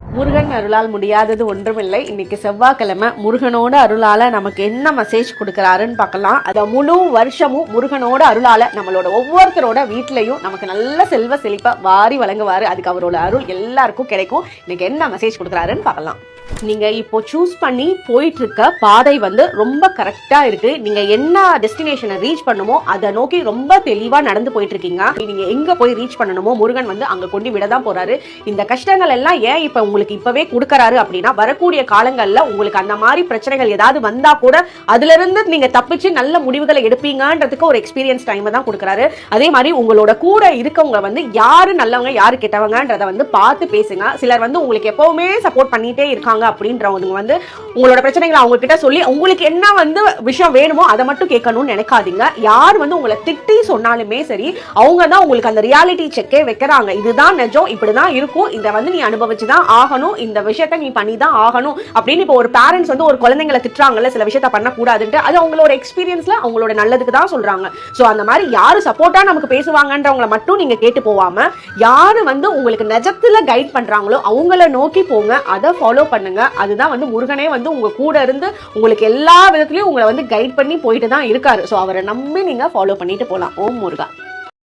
முருகன் அருளால் முடியாதது ஒன்றுமில்லை. இன்னைக்கு செவ்வாய்க்கிழமை முருகனோட அருளால நமக்கு என்ன மெசேஜ் கொடுக்கறாருன்னு பார்க்கலாம். அந்த முழு வருஷமும் முருகனோட அருளால நம்மளோட ஒவ்வொருத்தரோட வீட்லயும் நமக்கு நல்ல செல்வ செழிப்பை வாரி வழங்குவாரு. அதுக்கு அவரோட அருள் எல்லாருக்கும் கிடைக்கும். இன்னைக்கு என்ன மெசேஜ் கொடுக்கறாருன்னு பார்க்கலாம். நீங்க இப்போ சூஸ் பண்ணி போயிட்டு இருக்க பாதை வந்து ரொம்ப கரெக்டா இருக்கு. நீங்க என்ன டெஸ்டினேஷனை ரீச் பண்ணுமோ அதை நோக்கி ரொம்ப தெளிவா நடந்து போயிட்டு இருக்கீங்க நீங்க எங்க போய் ரீச் பண்ணணுமோ முருகன் வந்து அங்க கொண்டு விட தான் போறாரு. இந்த கஷ்டங்கள் எல்லாம் ஏன் இப்ப உங்களுக்கு இப்பவே கொடுக்கறாரு அப்படின்னா வரக்கூடிய காலங்கள்ல உங்களுக்கு அந்த மாதிரி பிரச்சனைகள் ஏதாவது வந்தா கூட அதுல இருந்து நீங்க தப்பிச்சு நல்ல முடிவுகளை எடுப்பீங்கன்றதுக்கு ஒரு எக்ஸ்பீரியன்ஸ் டைம் தான் கொடுக்கறாரு. அதே மாதிரி உங்களோட கூட இருக்கவங்க வந்து யாரு நல்லவங்க யாரு கெட்டவங்கன்றத வந்து பார்த்து பேசுங்க. சிலர் வந்து உங்களுக்கு எப்பவுமே சப்போர்ட் பண்ணிட்டே இருக்காங்க. அப்படின்றவங்க வந்து உங்களோட பிரச்சனைகளை அவங்க கிட்ட சொல்லி உங்களுக்கு என்ன வந்து விஷயம் வேணுமோ அதை மட்டும் கேட்கணும்னு நினைக்காதீங்க. யார் வந்து உங்களை திட்டி சொன்னாலுமே சரி அவங்க தான் உங்களுக்கு அந்த ரியாலிட்டி செக்கே வைக்கிறாங்க. இதுதான் நிஜம் இப்படிதான் இருக்கும். இதை வந்து நீ அனுபவிச்சு தான் ஆகணும். இந்த விஷயத்த நீ பண்ணி தான் ஆகணும் அப்படின்னு இப்போ ஒரு பேரண்ட்ஸ் வந்து ஒரு குழந்தைங்களை திட்டுறாங்கல்ல சில விஷயத்த பண்ணக்கூடாதுன்ட்டு அது அவங்களோட எக்ஸ்பீரியன்ஸ்ல அவங்களோட நல்லதுக்கு தான் சொல்றாங்க. ஸோ அந்த மாதிரி யார் சப்போர்ட்டா நமக்கு பேசுவாங்கன்றவங்கள மட்டும் நீங்க கேட்டு போவாம யாரு வந்து உங்களுக்கு நிஜத்துல கைட் பண்றாங்களோ அவங்கள நோக்கி போங்க. அதை ஃபாலோ பண்ணுங்க. அதுதான் வந்து முருகனே வந்து உங்க கூட இருந்து உங்களுக்கு எல்லா விதத்துலயும் உங்களை வந்து கைட் பண்ணி போயிட்டு தான் இருக்காரு. ஸோ அவரை நம்பி நீங்க ஃபாலோ பண்ணிட்டு போலாம். ஓம் முருகா.